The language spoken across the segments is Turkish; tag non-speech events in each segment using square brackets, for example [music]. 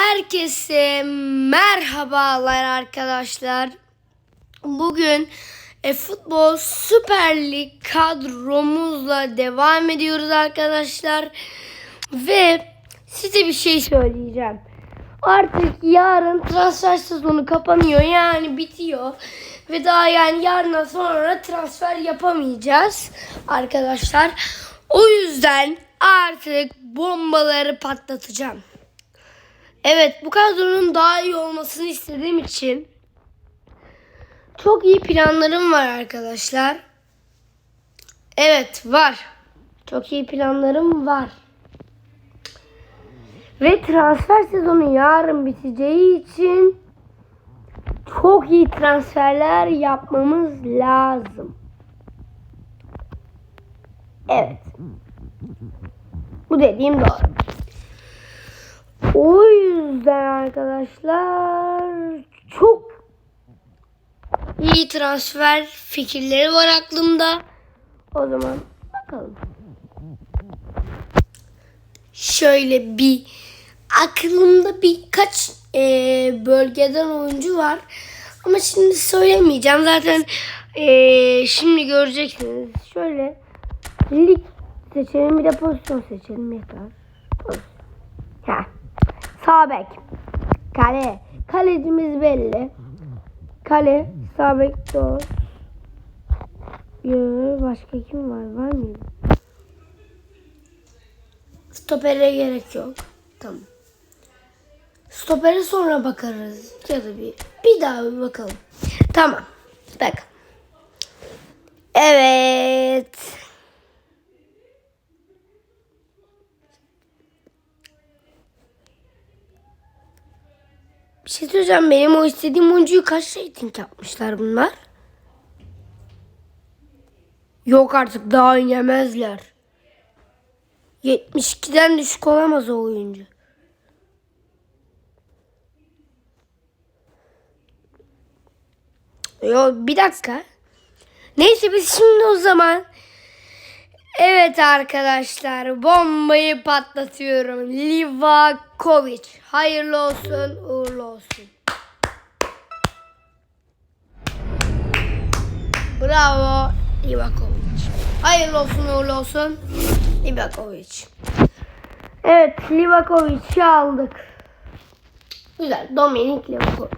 Herkese merhabalar arkadaşlar. Bugün e, futbol Süper Lig kadromuzla devam ediyoruz arkadaşlar. Ve size bir şey söyleyeceğim. Artık yarın transfer sezonu kapanıyor yani bitiyor. Ve daha yani yarından sonra transfer yapamayacağız arkadaşlar. O yüzden artık bombaları patlatacağım. Evet bu kadronun daha iyi olmasını istediğim için çok iyi planlarım var arkadaşlar. Evet var. Çok iyi planlarım var. Ve transfer sezonu yarın biteceği için çok iyi transferler yapmamız lazım. Evet. Bu dediğim doğru. O yüzden arkadaşlar çok iyi transfer fikirleri var aklımda. O zaman bakalım. Şöyle bir aklımda birkaç e, bölgeden oyuncu var. Ama şimdi söylemeyeceğim. Zaten e, şimdi göreceksiniz. Şöyle lig seçelim bir de pozisyon seçelim yeter. Pozisyon. Ha. Sağ bek. Kale. Kalecimiz belli. Kale. Sağ bek doğru. Yo, başka kim var? Var mıydı? Stopere gerek yok. Tamam. Stopere sonra bakarız. Ya da bir, bir daha bir bakalım. Tamam. Bak. Evet. Bir şey söyleyeceğim. Benim o istediğim oyuncuyu kaç rating yapmışlar bunlar? Yok artık daha inemezler. 72'den düşük olamaz o oyuncu. Yo bir dakika. Neyse biz şimdi o zaman Evet arkadaşlar bombayı patlatıyorum. Livakovic. Hayırlı olsun, uğurlu olsun. Bravo Livakovic. Hayırlı olsun, uğurlu olsun. Livakovic. Evet Livakovic'i aldık. Güzel. Dominik Livakovic.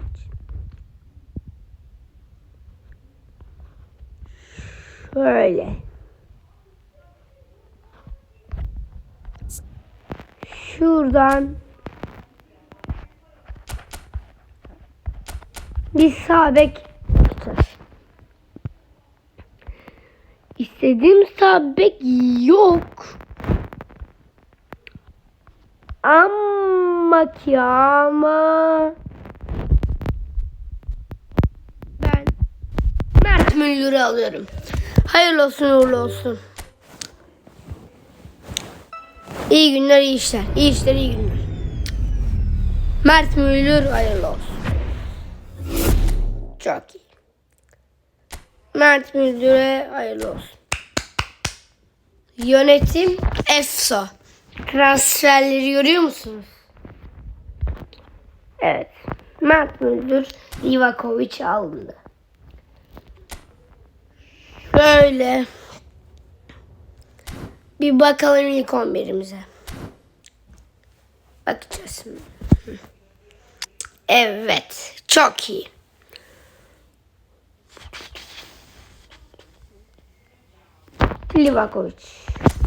Şöyle. Şuradan bir sağ bek tutacağız. İstediğim sağ yok. Ama ki ama ben Mert Müller'i alıyorum. Hayırlı olsun uğurlu olsun. İyi günler, iyi işler. İyi işler, iyi günler. Mert Müldür hayırlı olsun. Çok iyi. Mert Müldür'e hayırlı olsun. Yönetim EFSA. Transferleri görüyor musunuz? Evet. Mert Müldür Livakovic alındı. Şöyle. Bir bakalım ilk 11'imize. Bakacağız. Evet. Çok iyi. Livakovic.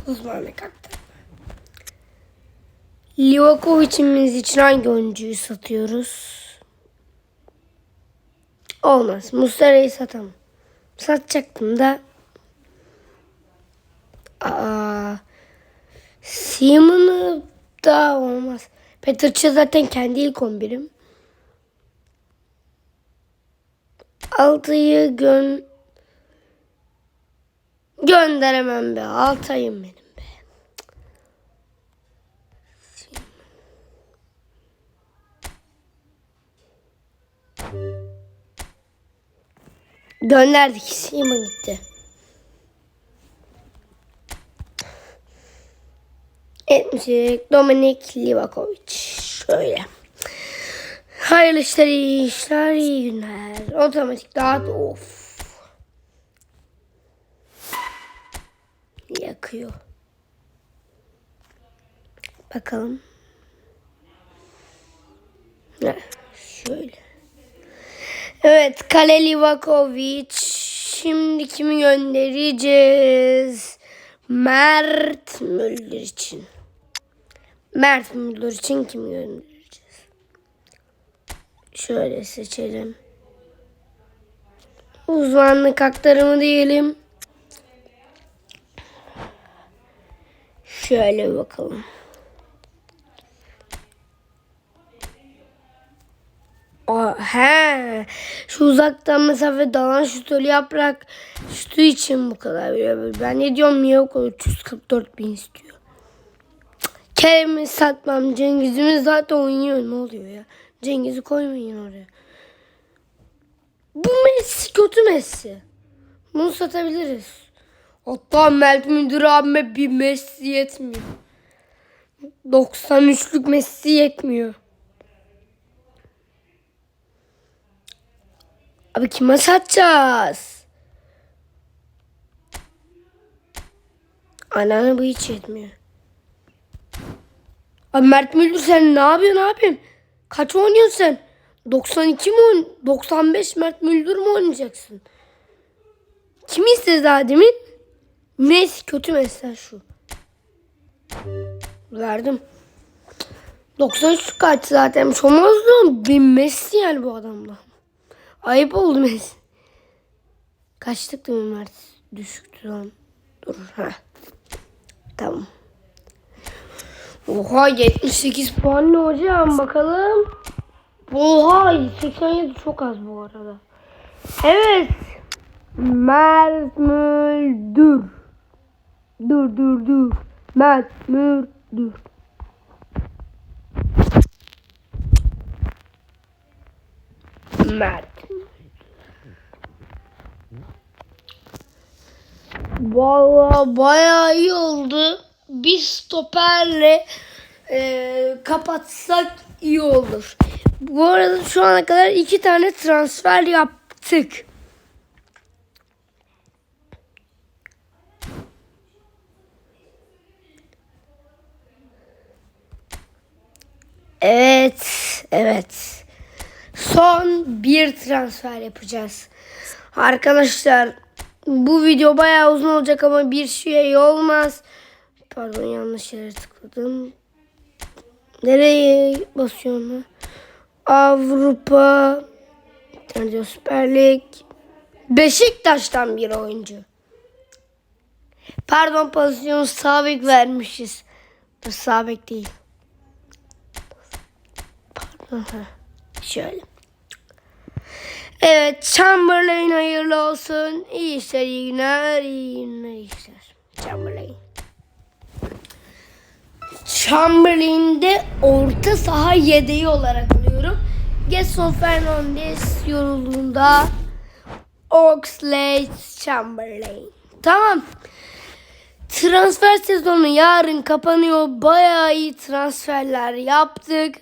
Uzmanlık aktı. Livakovic'imiz için hangi oyuncuyu satıyoruz? Olmaz. Muslera'yı satamam. Satacaktım da Aa, Simon'u da olmaz. Petrçı zaten kendi ilk 11'im. Altay'ı gön gönderemem be. Altay'ım benim be. Gönderdik. Simon gitti. Etmişik Dominik Livakovic. Şöyle. Hayırlı işler, iyi işler, iyi günler. Otomatik dağıt. Of. Yakıyor. Bakalım. Heh, şöyle. Evet, Kale Livakovic. Şimdi kimi göndereceğiz? Mert Müldür için. Mert Müldür için kimi göndereceğiz? Şöyle seçelim. Uzmanlık aktarımı diyelim. Şöyle bakalım. Aa, he. Şu uzaktan mesafe dalan şutörü yaprak şutu için bu kadar. Ben ne diyorum niye o kadar 344 bin istiyor. Kerem'i satmam. Cengiz'imiz zaten oynuyor. Ne oluyor ya? Cengiz'i koymayın oraya. Bu Messi kötü Messi. Bunu satabiliriz. Hatta Mert Müdür abime bir Messi yetmiyor. 93'lük Messi yetmiyor. Abi kime satacağız? Anneanne bu hiç yetmiyor. Abi Mert Müldür sen ne yapıyorsun abim? Kaç oynuyorsun sen? 92 mi oyn 95 Mert Müldür mü oynayacaksın? Kimi istedi daha demin? Messi kötü Messi şu. Verdim. 93 kaç zaten. Şomazdım. Bir Messi yani bu adamla. Ayıp oldu Messi. Kaçtık değil mi Mert? Düşüktü lan. Dur. Heh. Tamam. Oha 78 puan ne hocam bakalım. Oha 87 çok az bu arada. Evet. Mert Müldür. Dur dur dur. Mert Müldür. Mert. Vallahi bayağı iyi oldu. Bir stoperle e, kapatsak iyi olur. Bu arada şu ana kadar iki tane transfer yaptık. Evet, evet. Son bir transfer yapacağız. Arkadaşlar bu video bayağı uzun olacak ama bir şey olmaz. Pardon yanlış yere tıkladım. Nereye basıyorum? Avrupa Trendyol Süper Lig Beşiktaş'tan bir oyuncu. Pardon pozisyon sabit vermişiz. Dur sabit değil. Pardon. Şöyle. Evet Chamberlain hayırlı olsun. İyi işler, iyi günler, iyi günler, iyi işler. Chamberlain. Chamberlain'de orta saha yedeği olarak alıyorum. Gerson Fernandes yorulduğunda Oxlade Chamberlain. Tamam. Transfer sezonu yarın kapanıyor. Bayağı iyi transferler yaptık.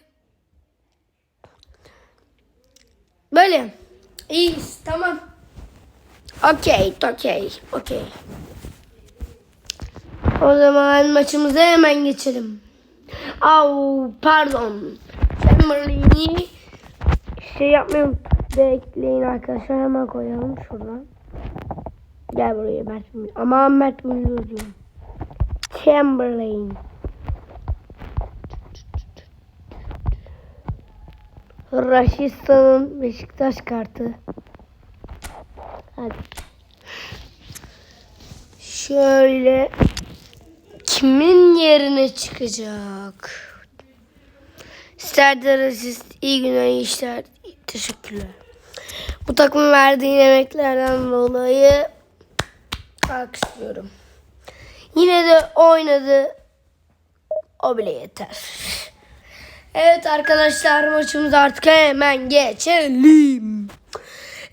Böyle. İyiyiz. Tamam. Okey. Okey. Okey. O zaman maçımıza hemen geçelim. Au pardon. Chamberlain'i şey yapmayalım. Bekleyin arkadaşlar hemen koyalım şuradan. Gel buraya Mert Müldür. Aman Mert Müldür diyorum. Chamberlain. Raşistan'ın Beşiktaş kartı. Hadi. Şöyle kimin yerine çıkacak? Serdar Aziz iyi günler iyi işler. Teşekkürler. Bu takımın verdiği emeklerden dolayı alkışlıyorum. Yine de oynadı. O bile yeter. Evet arkadaşlar maçımıza artık hemen geçelim.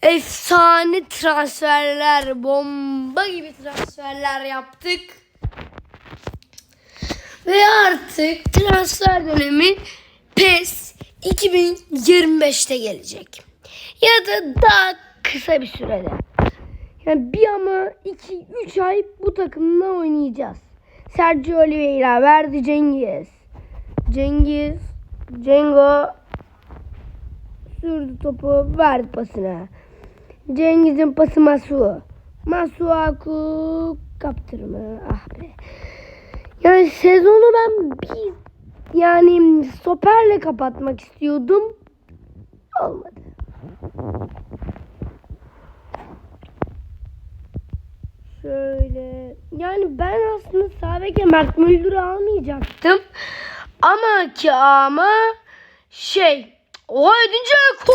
Efsane transferler, bomba gibi transferler yaptık. Ve artık transfer dönemi pes 2025'te gelecek. Ya da daha kısa bir sürede. Yani bir ama 2-3 ay bu takımla oynayacağız. Sergio Oliveira verdi Cengiz. Cengiz, Cengo sürdü topu verdi pasına. Cengiz'in pası Masu. Masuaku kaptırma. Ah be. Yani sezonu ben bir yani stoperle kapatmak istiyordum. Olmadı. Şöyle yani ben aslında sadece Mert Müldür'ü almayacaktım. Ama ki ama şey o edince ko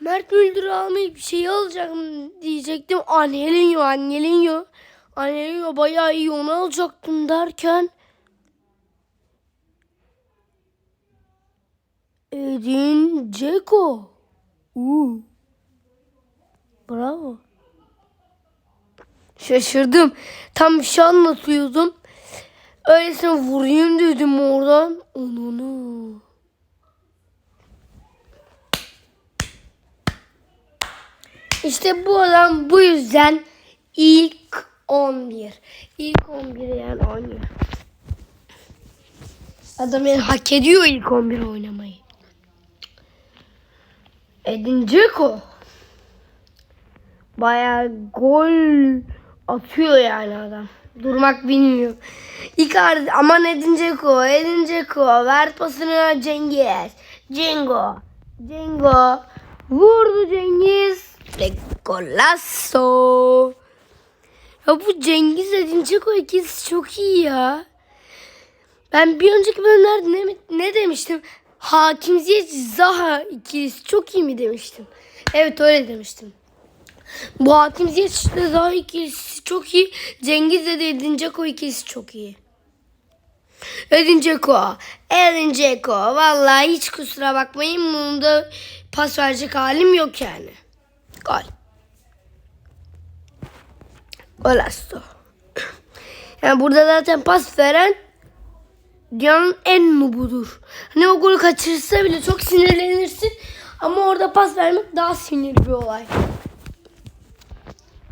Mert Müldür'ü almayıp bir şey alacaktım diyecektim. Angelinho, Angelinho. Angelinho bayağı iyi onu alacaktım derken Edin Dzeko. Uuu. Bravo. Şaşırdım. Tam bir şey anlatıyordum. Öylesine vurayım dedim oradan. Onunu. İşte bu adam bu yüzden ilk 11. İlk 11 yani oynuyor. Adam yani hak ediyor ilk 11 oynamayı. Edin Dzeko. Bayağı gol atıyor yani adam. Durmak bilmiyor. Icardi aman Edin Dzeko, Edin Dzeko ver pasını Cengiz. Cengo. Cengo. Vurdu Cengiz. Ve golasso. Ya bu Cengiz Edin Dzeko ikisi çok iyi ya. Ben bir önceki bölümlerde ne, ne demiştim? Hakim Ziyech Zaha ikilisi çok iyi mi demiştim? Evet öyle demiştim. Bu Hakim Ziyech ile Zaha ikilisi çok iyi. Cengiz de Edin Dzeko ikilisi çok iyi. Edin Dzeko. Edin Dzeko. Vallahi hiç kusura bakmayın. Bunun da pas verecek halim yok yani. Gol. Golasso. Yani burada zaten pas veren dünyanın en nubudur. Hani o golü kaçırırsa bile çok sinirlenirsin. Ama orada pas vermek daha sinirli bir olay.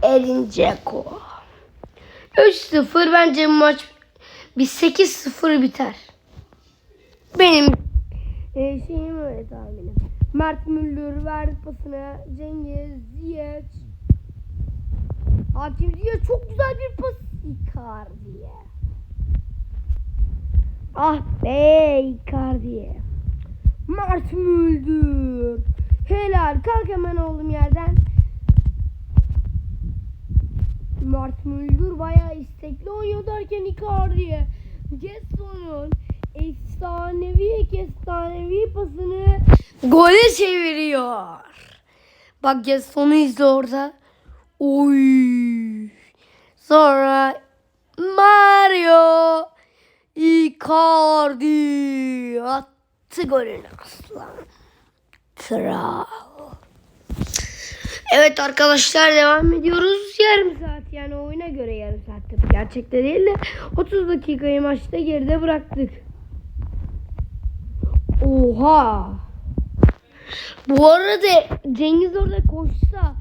Edin Dzeko. 3-0 bence maç bir 8-0 biter. Benim e, şeyim öyle tahminim. Mert Müldür verdi pasını. Cengiz, Ziyech. Hakim çok güzel bir pas. Icardi'ye. Ah be Icardi'ye. Mert Müldür. Helal. Kalk hemen oğlum yerden. Mert Müldür bayağı istekli oynuyor derken Icardi'ye. Gesson'un efsanevi efsanevi pasını gole çeviriyor. Bak Gesson'u izle orada. Oy. Sonra Mario Icardi attı golünü aslan. Kral. Evet arkadaşlar devam ediyoruz. Yarım saat yani oyuna göre yarım saat. Gerçekte değil de 30 dakikayı maçta geride bıraktık. Oha. Bu arada Cengiz orada koşsa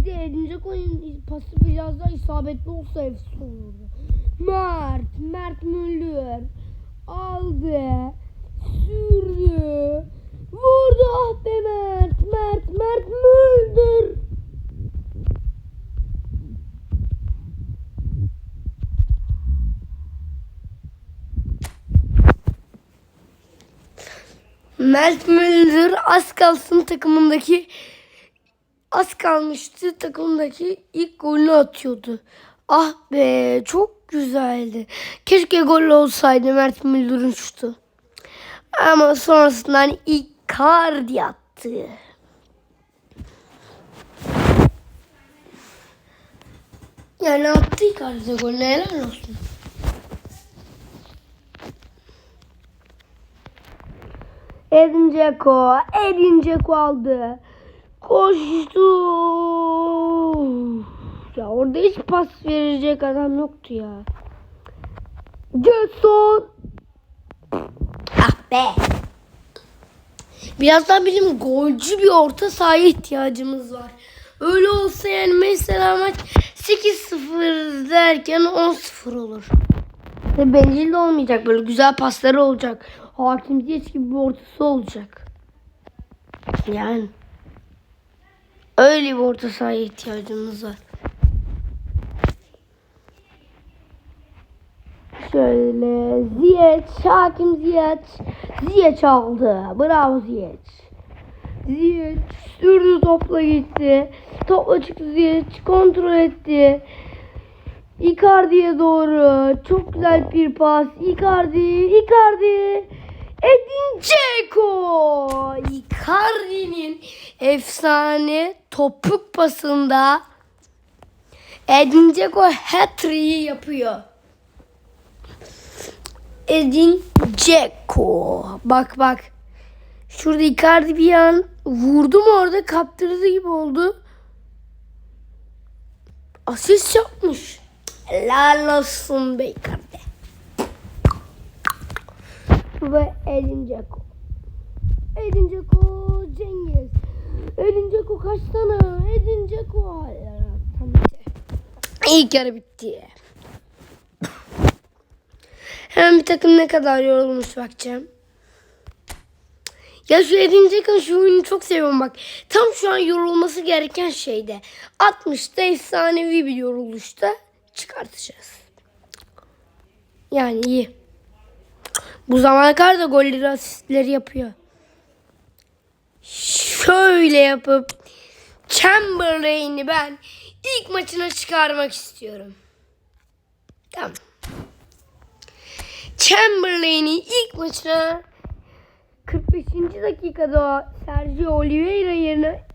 bir de Edince koyun pası biraz daha isabetli olsa efsane olurdu. Mert, Mert Müldür aldı, sürdü, vurdu ah be Mert, Mert, Mert Müldür. Mert Müldür az kalsın takımındaki az kalmıştı takımdaki ilk golünü atıyordu. Ah be çok güzeldi. Keşke gol olsaydı Mert Müldür'ün şutu. Ama sonrasından Icardi attı. Yani attı Icardi golünü helal olsun. Edin Dzeko, Edin Dzeko aldı. Koştu. Ya orada hiç pas verecek adam yoktu ya. Jason. Ah be. Biraz daha bizim golcü bir orta sahaya ihtiyacımız var. Öyle olsa yani mesela maç 8-0 derken 10-0 olur. Ve bencil de olmayacak böyle güzel pasları olacak. Hakim Ziyech gibi bir ortası olacak. Yani. Öyle bir orta sahaya ihtiyacımız var. Şöyle Ziyech, Hakim Ziyech. Ziyech aldı. Bravo Ziyech. Ziyech sürdü topla gitti. Topla çıktı Ziyech. Kontrol etti. Icardi'ye doğru. Çok güzel bir pas. Icardi. Icardi. Edin Dzeko. Icardi'nin efsane topuk pasında Edin Dzeko hat-trick'i yapıyor. Edin Dzeko. Bak bak. Şurada Icardi bir an vurdu mu orada kaptırdı gibi oldu. Asist yapmış. Helal olsun be Icardi. Ve Edin Dzeko. Edin Dzeko Cengiz. Edin Dzeko kaç tane? Tam bitti. İlk yarı bitti. Hemen bir takım ne kadar yorulmuş bakacağım. Ya şu Edin Dzeko şu oyunu çok seviyorum bak. Tam şu an yorulması gereken şeyde. 60'ta efsanevi bir yoruluşta çıkartacağız. Yani iyi. Bu zamana kadar da golleri asistleri yapıyor. Şöyle yapıp Chamberlain'i ben ilk maçına çıkarmak istiyorum. Tamam. Chamberlain'i ilk maçına 45. dakikada Sergio Oliveira yerine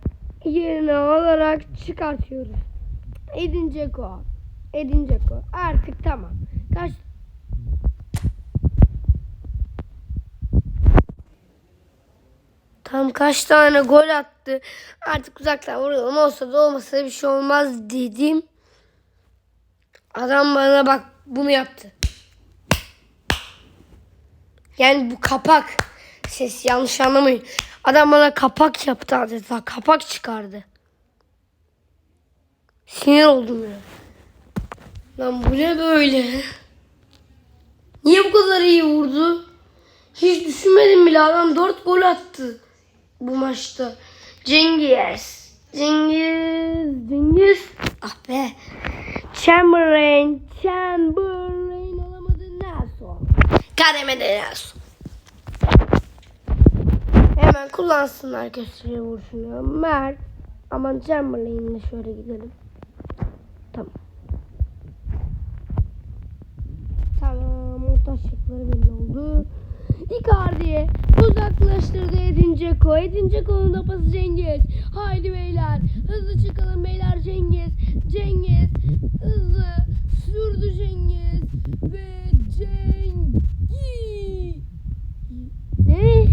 yerine alarak çıkartıyoruz. Edin Dzeko. Edin Dzeko. Artık tamam. Kaç Tam kaç tane gol attı. Artık uzaktan vuralım. Olsa da olmasa da bir şey olmaz dedim. Adam bana bak bunu yaptı. Yani bu kapak. Ses yanlış anlamayın. Adam bana kapak yaptı adeta. Kapak çıkardı. Sinir oldum ya. Lan bu ne böyle? Niye bu kadar iyi vurdu? Hiç düşünmedim bile adam 4 gol attı bu maçta. Cengiz. Cengiz. Cengiz. Ah be. Chamberlain. Chamberlain alamadı. Nelson. Kademede Nelson. Hemen kullansınlar köşeye vuruşunu. Mert. Aman Chamberlain'le şöyle gidelim. Tamam. Tamam. Orta belli oldu. Icardi uzaklaştırdı Edin Dzeko. Edin Dzeko'nun da pası Cengiz. Haydi beyler. Hızlı çıkalım beyler Cengiz. Cengiz hızlı sürdü Cengiz. Ve Cengiz. Ne?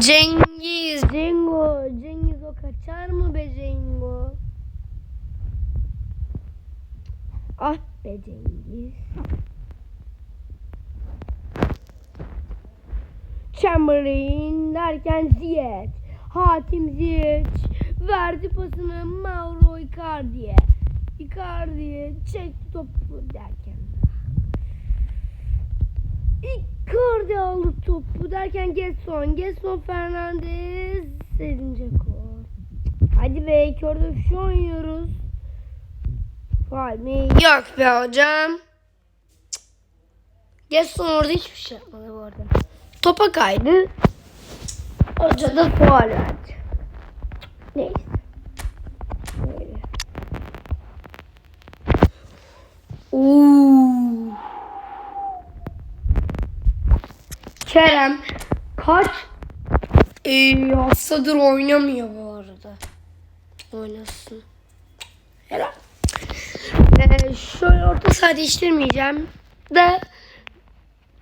Cengiz, Cengo, Cengiz o kaçar mı be Cengo? Ah be Cengiz. Chamberlain derken Ziyech. Hatim Ziyech verdi pasını Mauro Icardi'ye. Icardi'ye çekti topu derken. Icardi aldı topu derken Gerson. Gerson Fernandez. Edin Dzeko. Hadi be körde şu oynuyoruz. Faal mi? Yok be hocam. Gerson orada hiçbir şey yapmadı bu arada. Topa kaydı. Hoca da faal verdi. Neyse. Oo. Kerem kaç ee, haftadır oynamıyor bu arada. Oynasın. Helal. Ee, şöyle orta saha değiştirmeyeceğim. De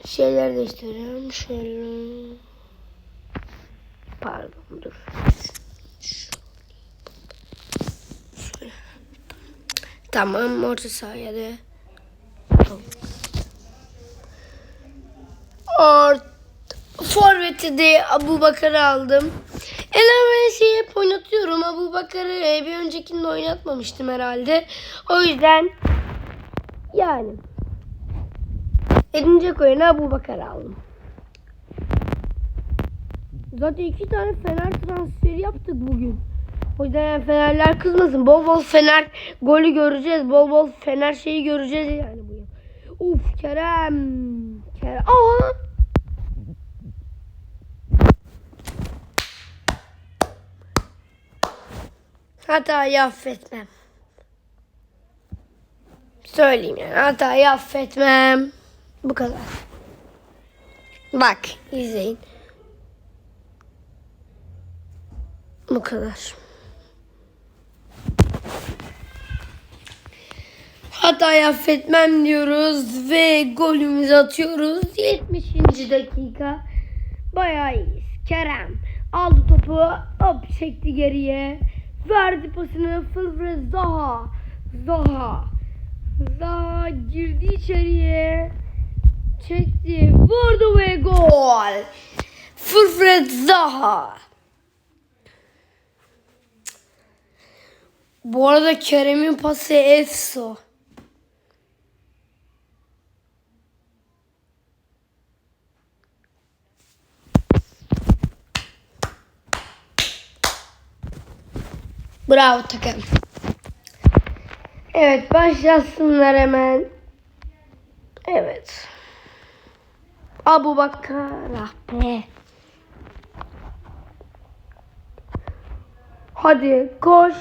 şeyler değiştireceğim. Şöyle. Pardon dur. Tamam orta sahaya da. Ort Forvet'i de Abu Bakar'ı aldım. Elemen şeyi hep oynatıyorum. Abu Bakar'ı e, bir öncekinde oynatmamıştım herhalde. O yüzden yani Edin Dzeko'ya Abu Bakar'ı aldım. Zaten iki tane Fener transferi yaptık bugün. O yüzden Fenerler kızmasın. Bol bol Fener golü göreceğiz. Bol bol Fener şeyi göreceğiz yani bu yıl. Uf Kerem. Kerem. Aha. Hatayı affetmem. Söyleyeyim yani hatayı affetmem. Bu kadar. Bak izleyin. Bu kadar. Hatayı affetmem diyoruz ve golümüzü atıyoruz. 70. dakika. Bayağı iyiyiz. Kerem aldı topu hop çekti geriye. Verdi pasını Fılfır Zaha. Zaha. Zaha girdi içeriye. Çekti. Vurdu ve gol. Fırfret Zaha. Bu arada Kerem'in pası efso. Bravo takım. Evet başlasınlar hemen. Evet. Abu Bakar ah be. Hadi koş.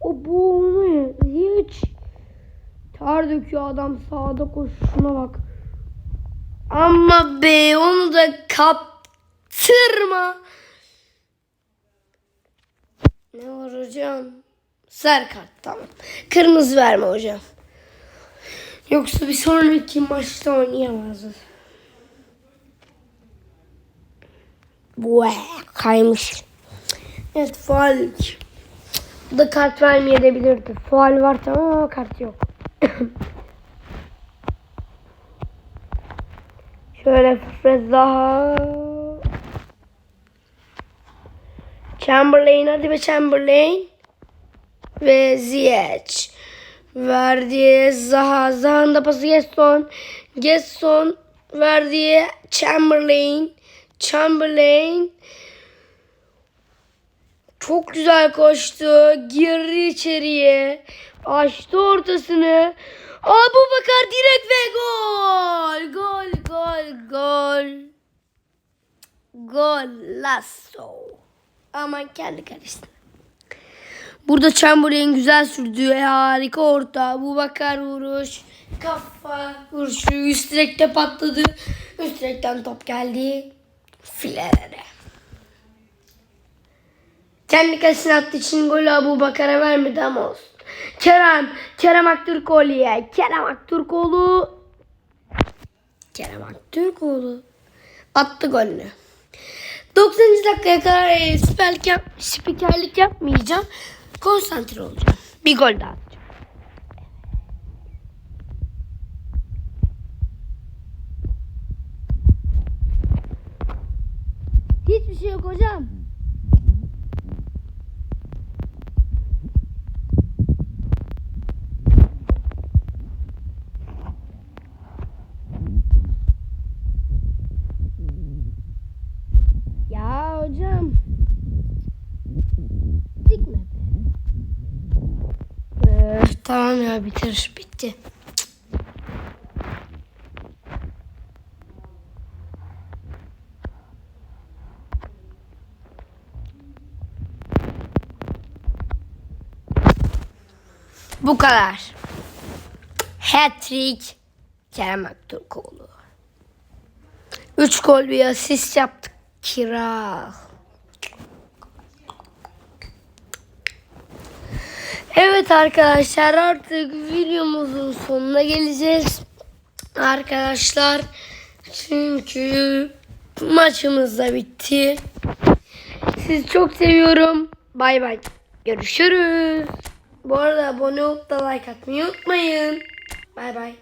O bu onu hiç. Ter döküyor adam sağda koşuşuna bak. Ama be onu da kaptırma. Ne var hocam? Sarı kart tamam. Kırmızı verme hocam. Yoksa bir sonraki maçta oynayamazız. Vay kaymış. Evet faal. Bu da kart vermeyebilirdi. Faal var tamam ama kart yok. [coughs] Şöyle Fred daha. Chamberlain hadi be Chamberlain. Ve Ziyech. Verdi Zaha. Zaha'nın da pası Gesson. Gesson verdi Chamberlain. Chamberlain. Çok güzel koştu. Girdi içeriye. Açtı ortasını. Abu Bakar direkt ve gol. Gol, gol, gol. Gol. Aman kendi karıştı. Burada Chamberlain güzel sürdü. Harika orta. Bu bakar vuruş. Kafa vuruşu. Üst direkte patladı. Üst direkten top geldi. Filelere. Kendi kalesine attığı için golü Abu Bakar'a vermedi ama olsun. Kerem. Kerem Aktürkoğlu'ya. Kerem Aktürkoğlu. Kerem Aktürkoğlu. Attı golünü. 90. dakikaya kadar e, spikerlik, yap, spikerlik yapmayacağım. Konsantre olacağım. Bir gol daha. Hiçbir şey yok hocam. Ya hocam. Dikme be. Öf, tamam ya bitir. Bitti. Bu kadar. Hat-trick Kerem Aktürkoğlu. 3 gol bir asist yaptık. Kira. Evet arkadaşlar artık videomuzun sonuna geleceğiz. Arkadaşlar çünkü maçımız da bitti. Sizi çok seviyorum. Bay bay. Görüşürüz. Bu arada abone olup da like atmayı unutmayın. Bay bay.